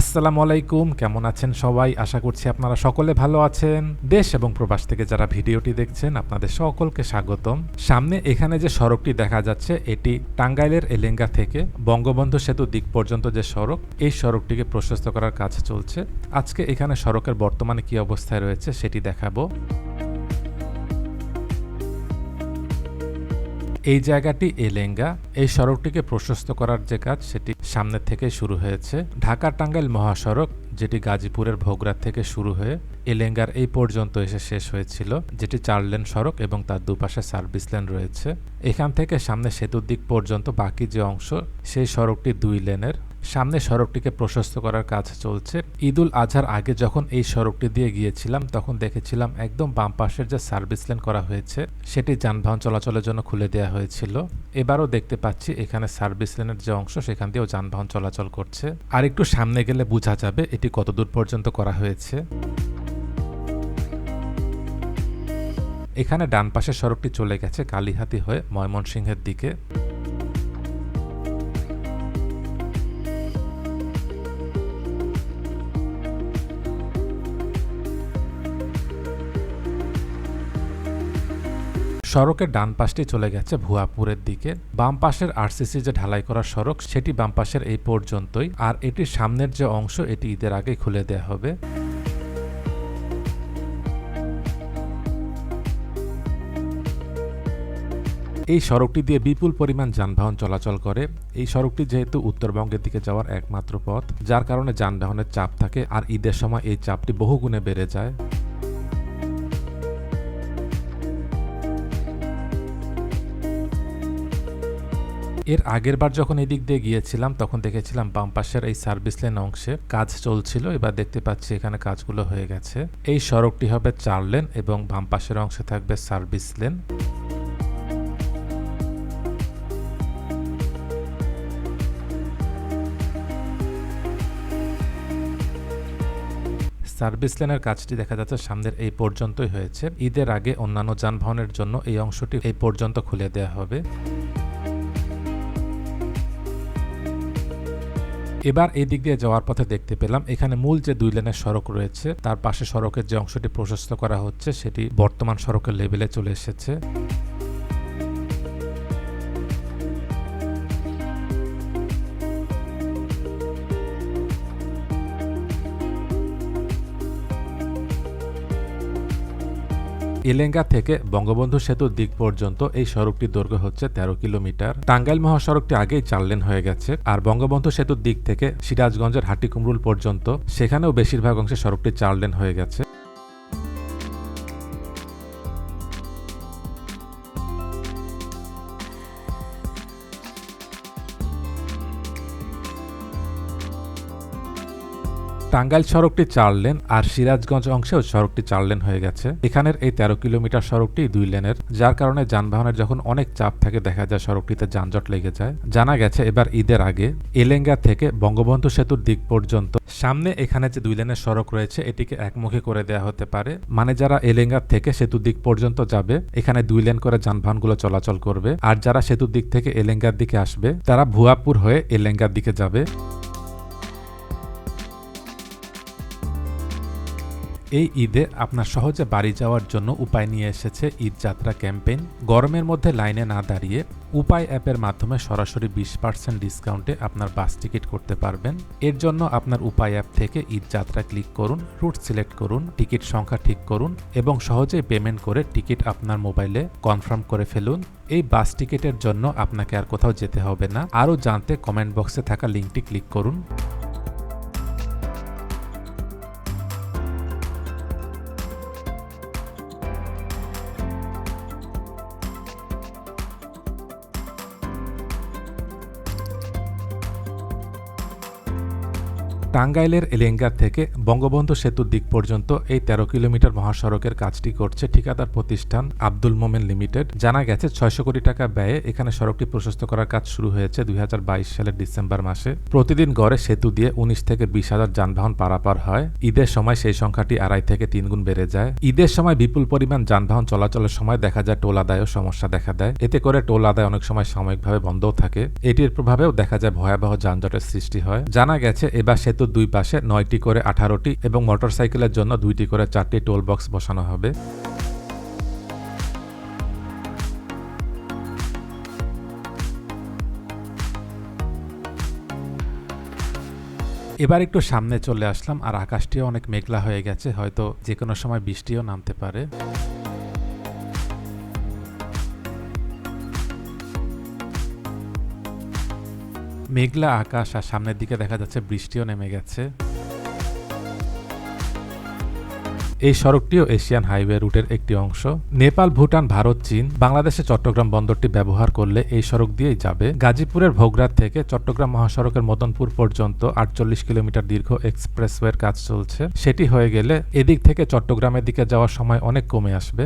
আসসালামু আলাইকুম, কেমন আছেন সবাই? আশা করছি আপনারা সকলে ভালো আছেন। দেশ এবং প্রবাস থেকে যারা ভিডিওটি দেখছেন, আপনাদের সকলকে স্বাগতম। সামনে এখানে যে সড়কটি দেখা যাচ্ছে, এটি টাঙ্গাইলের এলেঙ্গা থেকে বঙ্গবন্ধু সেতু দিক পর্যন্ত যে সড়ক, এই সড়কটিকে প্রশস্ত করার কাজ চলছে। আজকে এখানে সড়কের বর্তমানে কি অবস্থায় রয়েছে, সেটি দেখাবো। এই জায়গাটি এলেঙ্গা। এই সড়কটিকে প্রশস্ত করার যে কাজ, সেটি সামনে থেকে শুরু হয়েছে। ঢাকা টাঙ্গাইল মহাসড়ক, যেটি গাজীপুরের ভোগরা থেকে শুরু হয়ে এলেঙ্গার এই পর্যন্ত এসে শেষ হয়েছিল, যেটি চার লেন সড়ক এবং তার দুপাশে সার্ভিস লেন রয়েছে। এখান থেকে সামনে সেতুর দিক পর্যন্ত বাকি যে অংশ, সেই সড়কটি দুই লেনের। সামনে সড়কটিকে প্রশস্ত করার কাজ চলছে। ঈদুল আজহার আগে যখন এই সড়কটি দিয়ে গিয়েছিলাম, তখন দেখেছিলাম একদম বাম পাশের যে সার্ভিস লেন করা হয়েছে, সেটি যানবাহন চলাচলের জন্য খুলে দেওয়া হয়েছিল। এবারও দেখতে পাচ্ছি এখানে সার্ভিস লেনের যে অংশ, সেখান দিয়েও যানবাহন চলাচল করছে। আর একটু সামনে গেলে বোঝা যাবে এটি কতদূর পর্যন্ত করা হয়েছে। এখানে ডান পাশের সড়কটি চলে গেছে কালীহাতি হয়ে ময়মনসিংহের দিকে। সড়কের ডান পাশটি চলে গেছে ভুয়াপুরের দিকে। বাম পাশের আরসিসি যে ঢালাই করা সড়ক, সেটি বাম পাশের এই পর্যন্তই। আর এটির সামনের যে অংশ, এটি ঈদের আগে খুলে দেওয়া হবে। এই সড়কটি দিয়ে বিপুল পরিমাণ যানবাহন চলাচল করে। এই সড়কটি যেহেতু উত্তরবঙ্গের দিকে যাওয়ার একমাত্র পথ, যার কারণে যানবাহনের চাপ থাকে, আর ঈদের সময় এই চাপটি বহুগুণে বেড়ে যায়। এর আগের বার যখন এদিক দিয়ে গিয়েছিলাম, তখন দেখেছিলাম বাম পাশের এই সার্ভিস লেন অংশে কাজ চলছিল। এবার দেখতে পাচ্ছি এখানে কাজগুলো হয়ে গেছে। এই সড়কটি হবে চার লেন এবং বাম পাশের অংশে থাকবে সার্ভিস লেন সার্ভিস লেনের কাজটি দেখা যাচ্ছে সামনের এই পর্যন্তই হয়েছে। ঈদের আগে অন্যান্য যানবাহনের জন্য এই অংশটি এই পর্যন্ত খুলে দেওয়া হবে। এবার এই দিক দিয়ে যাওয়ার পথে দেখতে পেলাম, এখানে মূল যে দুই লেনের সড়ক রয়েছে, তার পাশে সড়কের যে অংশটি প্রশস্ত করা হচ্ছে, সেটি বর্তমান সড়কের লেভেলে চলে এসেছে। এলেঙ্গা থেকে বঙ্গবন্ধু সেতুর দিক পর্যন্ত এই সড়কটির দৈর্ঘ্য হচ্ছে তেরো কিলোমিটার। টাঙ্গাইল মহাসড়কটি আগেই চার লেন হয়ে গেছে আর বঙ্গবন্ধু সেতুর দিক থেকে সিরাজগঞ্জের হাটিকুমরুল পর্যন্ত সেখানেও বেশিরভাগ অংশে সড়কটি চার লেন হয়ে গেছে। টাঙ্গাইল সড়কটি চার লেন আর সিরাজগঞ্জ অংশেও সড়কটি চার লেন হয়ে গেছে। এখানের এই তেরো কিলোমিটার সড়কটি দুই লেনের, যার কারণে যানবাহনের যখন অনেক চাপ থাকে, দেখা যায় সড়কটিতে যানজট লেগে যায়। জানা গেছে এবার ঈদের আগে এলেঙ্গা থেকে বঙ্গবন্ধু সেতুর দিক পর্যন্ত সামনে এখানে যে দুই লেনের সড়ক রয়েছে, এটিকে একমুখী করে দেওয়া হতে পারে। মানে যারা এলেঙ্গা থেকে সেতুর দিক পর্যন্ত যাবে, এখানে দুই লেন করে যানবাহনগুলো চলাচল করবে। আর যারা সেতুর দিক থেকে এলেঙ্গার দিকে আসবে, তারা ভুয়াপুর হয়ে এলেঙ্গার দিকে যাবে। এই ঈদে আপনার সহজে বাড়ি যাওয়ার জন্য উপায় নিয়ে এসেছে ঈদ যাত্রা ক্যাম্পেইন। গরমের মধ্যে লাইনে না দাঁড়িয়ে উপায় অ্যাপের মাধ্যমে সরাসরি বিশ পার্সেন্ট ডিসকাউন্টে আপনার বাস টিকিট করতে পারবেন। এর জন্য আপনার উপায় অ্যাপ থেকে ঈদ যাত্রা ক্লিক করুন, রুট সিলেক্ট করুন, টিকিট সংখ্যা ঠিক করুন এবং সহজেই পেমেন্ট করে টিকিট আপনার মোবাইলে কনফার্ম করে ফেলুন। এই বাস টিকিটের জন্য আপনাকে আর কোথাও যেতে হবে না। আরও জানতে কমেন্ট বক্সে থাকা লিঙ্কটি ক্লিক করুন। টাঙ্গাইলের এলেঙ্গা থেকে বঙ্গবন্ধু সেতুর দিক পর্যন্ত এই তেরো কিলোমিটার মহাসড়কের কাজটি করছে ঠিকাদার প্রতিষ্ঠান আব্দুল মোমেন লিমিটেড। জানা গেছে, ছয়শো কোটি টাকা ব্যয়ে এখানে সড়কটি প্রশস্ত করার কাজ শুরু হয়েছে দুই হাজার বাইশ সালের ডিসেম্বর মাসে। প্রতিদিন গড়ে সেতু দিয়ে উনিশ থেকে বিশ হাজার যানবাহন পারাপার হয়। ঈদের সময় সেই সংখ্যাটি আড়াই থেকে তিন গুণ বেড়ে যায়। ঈদের সময় বিপুল পরিমাণ যানবাহন চলাচলের সময় দেখা যায় টোল আদায়ও সমস্যা দেখা দেয়। এতে করে টোল আদায় অনেক সময় সাময়িকভাবে বন্ধও থাকে। এটির প্রভাবেও দেখা যায় ভয়াবহ যানজটের সৃষ্টি হয়। জানা গেছে, এবার সেতু দুই পাশে নয়টি করে আঠারোটি এবং মোটরসাইকেলের জন্য দুইটি করে চারটি টোল বক্স বসানো হবে। এবার একটু সামনে চলে আসলাম আর আকাশটিও অনেক মেঘলা হয়ে গেছে, হয়তো যে কোনো সময় বৃষ্টিও নামতে পারে। মেঘলা আকাশ আর সামনের দিকে দেখা যাচ্ছে বৃষ্টিও নেমে গেছে। এই সড়কটিও এশিয়ান হাইওয়ে রুটের একটি অংশ। নেপাল, ভুটান, ভারত, চীন, বাংলাদেশে চট্টগ্রাম বন্দরটি ব্যবহার করলে এই সড়ক দিয়েই যাবে। গাজীপুরের ভোগরাত থেকে চট্টগ্রাম মহাসড়কের মদনপুর পর্যন্ত আটচল্লিশ কিলোমিটার দীর্ঘ এক্সপ্রেসওয়ের কাজ চলছে। সেটি হয়ে গেলে এদিক থেকে চট্টগ্রামের দিকে যাওয়ার সময় অনেক কমে আসবে।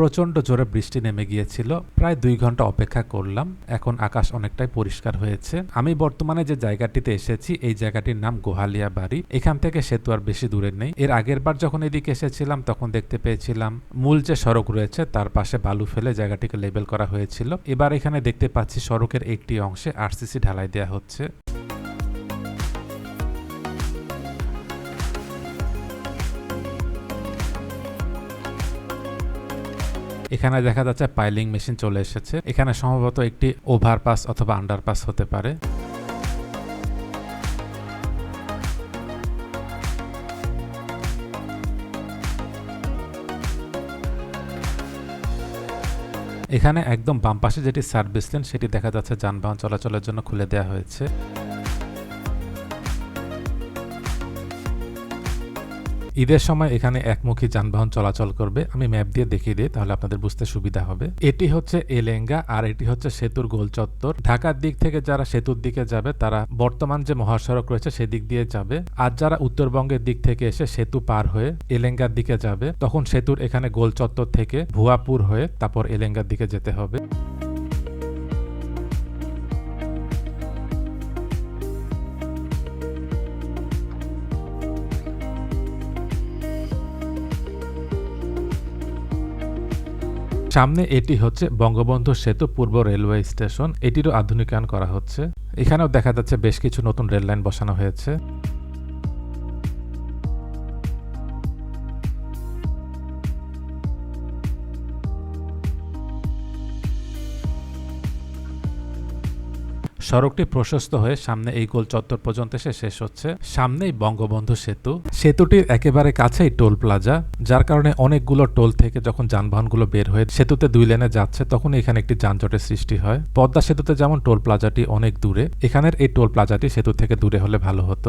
প্রচণ্ড জোরে বৃষ্টি নেমে গিয়েছিল। প্রায় দুই ঘণ্টা অপেক্ষা করলাম। এখন আকাশ অনেকটাই পরিষ্কার হয়েছে। আমি বর্তমানে যে জায়গাটিতে এসেছি, এই জায়গাটির নাম গোহালিয়া বাড়ি। এখান থেকে সেতু আর বেশি দূরে নেই। এর আগের বার যখন এদিকে এসেছিলাম, তখন দেখতে পেয়েছিলাম মূল যে সড়ক রয়েছে, তার পাশে বালু ফেলে জায়গাটিকে লেবেল করা হয়েছিল। এবার এখানে দেখতে পাচ্ছি সড়কের একটি অংশে আরসিসি ঢালাই দেওয়া হচ্ছে। এখানে দেখা যাচ্ছে পাইলিং মেশিন চলে এসেছে। এখানে সম্ভবত একটি ওভারপাস অথবা আন্ডারপাস হতে পারে। এখানে একদম বাম পাশে যেটি সার্ভিস লেন, সেটি দেখা যাচ্ছে যানবাহন চলাচলের জন্য খুলে দেওয়া হয়েছে। ঈদের সময় এখানে একমুখী যানবাহন চলাচল করবে। আমি ম্যাপ দিয়ে দেখিয়ে দিই, তাহলে আপনাদের বুঝতে সুবিধা হবে। এটি হচ্ছে এলেঙ্গা আর এটি হচ্ছে সেতুর গোল চত্বর। ঢাকার দিক থেকে যারা সেতুর দিকে যাবে, তারা বর্তমান যে মহাসড়ক রয়েছে, সেদিক দিয়ে যাবে। আর যারা উত্তরবঙ্গের দিক থেকে এসে সেতু পার হয়ে এলেঙ্গার দিকে যাবে, তখন সেতুর এখানে গোল চত্বর থেকে ভুয়াপুর হয়ে তারপর এলেঙ্গার দিকে যেতে হবে। সামনে এটি হচ্ছে বঙ্গবন্ধু সেতু পূর্ব রেলওয়ে স্টেশন। এটিরও আধুনিকায়ন করা হচ্ছে। এখানেও দেখা যাচ্ছে বেশ কিছু নতুন রেল লাইন বসানো হয়েছে। সড়কটি প্রশস্ত হয়ে সামনে এই গোল চত্বর পর্যন্ত এসে শেষ হচ্ছে। সামনেই বঙ্গবন্ধু সেতু। সেতুটির একেবারে কাছেই টোল প্লাজা, যার কারণে অনেকগুলো টোল থেকে যখন যানবাহনগুলো বের হয়ে সেতুতে দুই লেনে যাচ্ছে তখন এখানে একটি যানজটের সৃষ্টি হয়। পদ্মা সেতুতে যেমন টোল প্লাজাটি অনেক দূরে, এখানের এই টোল প্লাজাটি সেতু থেকে দূরে হলে ভালো হতো।